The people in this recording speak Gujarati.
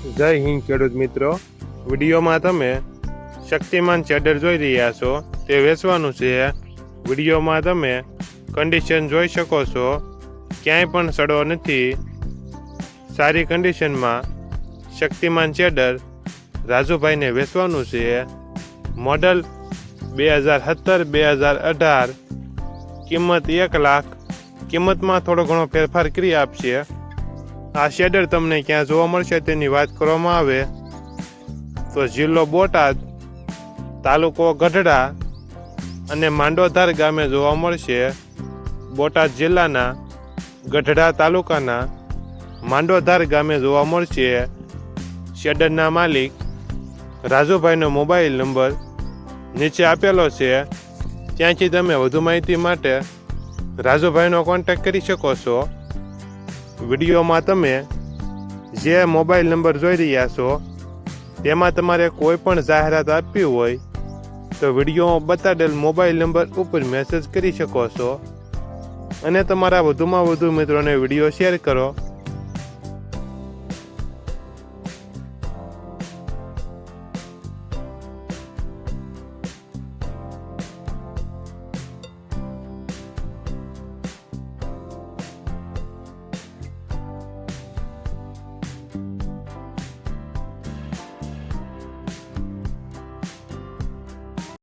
જય હિન્દ, ખેડૂત મિત્રો. વિડીયોમાં તમે શક્તિમાન ચેડર જોઈ રહ્યા છો, તે વેચવાનું છે. વિડીયોમાં તમે કન્ડિશન જોઈ શકો છો. ક્યાંય પણ સડો નથી. સારી કન્ડિશનમાં શક્તિમાન ચેડર રાજુભાઈને વેચવાનું છે. મોડલ બે હજાર સત્તર, બે હજાર અઢાર. કિંમત એક લાખ. કિંમતમાં થોડો ઘણો ફેરફાર કરી આપશે. આ શેડર તમને ક્યાં જોવા મળશે તેની વાત કરવામાં આવે. તો જિલ્લો બોટાદ, તાલુકો ગઢડા અને માંડોધાર ગામે જોવા મળશે. બોટાદ જિલ્લાના ગઢડા તાલુકાના માંડોધાર ગામે જોવા મળશે. શેડરના માલિક રાજુભાઈનો મોબાઈલ નંબર નીચે આપેલો છે. ત્યાંથી તમે વધુ માહિતી માટે રાજુભાઈનો કોન્ટેક્ટ કરી શકો છો. વિડીયોમાં તમે જે મોબાઈલ નંબર જોઈ રહ્યા છો, તેમાં તમારે કોઈ પણ જાહેરાત આપવી હોય, તો વિડીયોમાં બતાડેલ મોબાઈલ નંબર ઉપર મેસેજ કરી શકો છો. અને તમારા વધુમાં વધુ મિત્રોને વીડિયો શેર કરો.